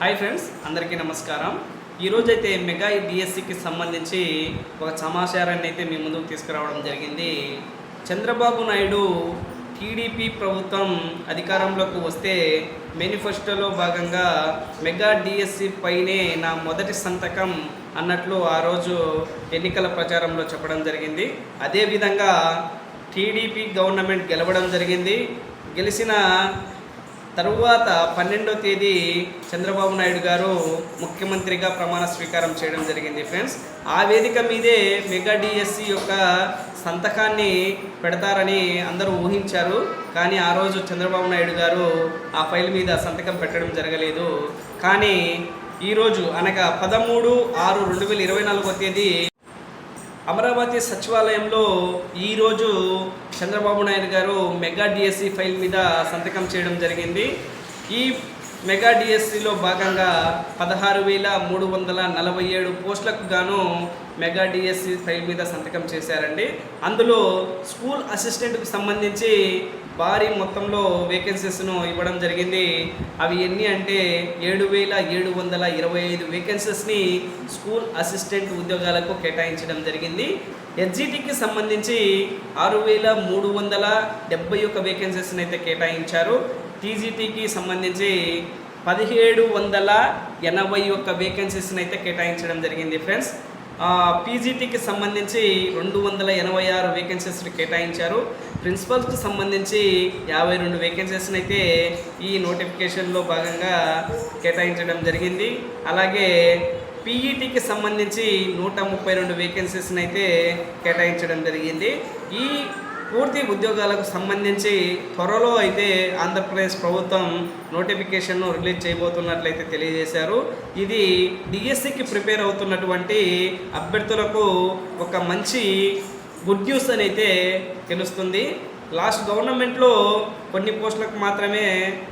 Hi friends అందరికీ నమస్కారం. ఈరోజైతే మెగా డిఎస్సికి సంబంధించి ఒక సమాచారాన్ని అయితే మీ ముందుకు తీసుకురావడం జరిగింది. చంద్రబాబు నాయుడు టీడీపీ ప్రభుత్వం అధికారంలోకి వస్తే మేనిఫెస్టోలో భాగంగా మెగా డిఎస్సి పైనే నా మొదటి సంతకం అన్నట్లు ఆ రోజు ఎన్నికల ప్రచారంలో చెప్పడం జరిగింది. అదేవిధంగా టీడీపీ గవర్నమెంట్ గెలవడం జరిగింది. గెలిచిన తరువాత పన్నెండో తేదీ చంద్రబాబు నాయుడు గారు ముఖ్యమంత్రిగా ప్రమాణ స్వీకారం చేయడం జరిగింది ఫ్రెండ్స్. ఆ వేదిక మీదే మెగా డిఎస్సి యొక్క సంతకాన్ని పెడతారని అందరూ ఊహించారు. కానీ ఆ రోజు చంద్రబాబు నాయుడు గారు ఆ ఫైల్ మీద సంతకం పెట్టడం జరగలేదు. కానీ ఈరోజు అనగా పదమూడు ఆరు రెండు వేల ఇరవై నాలుగో తేదీ అమరావతి సచివాలయంలో ఈరోజు చంద్రబాబు నాయుడు గారు మెగా డిఎస్సి ఫైల్ మీద సంతకం చేయడం జరిగింది. ఈ మెగా డిఎస్సిలో భాగంగా పదహారు వేల మూడు వందల నలభై ఏడు పోస్టులకు గాను మెగా డిఎస్సి ఫైల్ మీద సంతకం చేశారండి. అందులో స్కూల్ అసిస్టెంట్కి సంబంధించి భారీ మొత్తంలో వేకెన్సీస్ను ఇవ్వడం జరిగింది. అవి ఎన్ని అంటే ఏడు వేల ఏడు వందల ఇరవై ఐదు వేకెన్సీస్ని స్కూల్ అసిస్టెంట్ ఉద్యోగాలకు కేటాయించడం జరిగింది. ఎస్జిటికి సంబంధించి ఆరు వేల మూడు వందల డెబ్బై ఒక్క వేకెన్సీస్ని అయితే కేటాయించారు. టీజీటీకి సంబంధించి పదిహేడు వందల ఎనభై ఒక్క వేకెన్సీస్ని అయితే కేటాయించడం జరిగింది ఫ్రెండ్స్. పీజీటీకి సంబంధించి రెండు వందల ఎనభై ఆరు వేకెన్సీస్ని కేటాయించారు. ప్రిన్సిపల్స్కి సంబంధించి యాభై రెండు వేకెన్సీస్ని అయితే ఈ నోటిఫికేషన్లో భాగంగా కేటాయించడం జరిగింది. అలాగే పీఈటీకి సంబంధించి నూట ముప్పై రెండు వేకెన్సీస్ని అయితే కేటాయించడం జరిగింది. ఈ పూర్తి ఉద్యోగాలకు సంబంధించి త్వరలో అయితే ఆంధ్రప్రదేశ్ ప్రభుత్వం నోటిఫికేషన్ను రిలీజ్ చేయబోతున్నట్లయితే తెలియజేశారు. ఇది డిఎస్సికి ప్రిపేర్ అవుతున్నటువంటి అభ్యర్థులకు ఒక మంచి గుడ్ న్యూస్ అని అయితే తెలుస్తుంది. లాస్ట్ గవర్నమెంట్లో కొన్ని పోస్టులకు మాత్రమే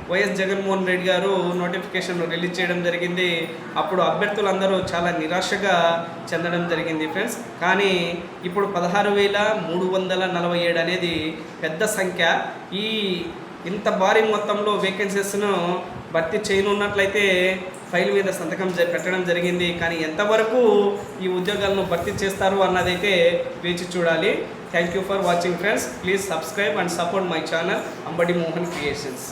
వైఎస్ జగన్మోహన్ రెడ్డి గారు నోటిఫికేషన్ రిలీజ్ చేయడం జరిగింది. అప్పుడు అభ్యర్థులందరూ చాలా నిరాశగా చెందడం జరిగింది ఫ్రెండ్స్. కానీ ఇప్పుడు పదహారు వేల మూడు వందల నలభై ఏడు అనేది పెద్ద సంఖ్య. ఈ ఇంత భారీ మొత్తంలో వేకెన్సీస్ను భర్తీ చేయనున్నట్లయితే ఫైల్ మీద సంతకం జ- పెట్టడం జరిగింది. కానీ ఎంతవరకు ఈ ఉద్యోగాలను భర్తీ చేస్తారు అన్నదైతే వేచి చూడాలి. Thank you for watching friends please subscribe and support my channel Ambadi Mohan creations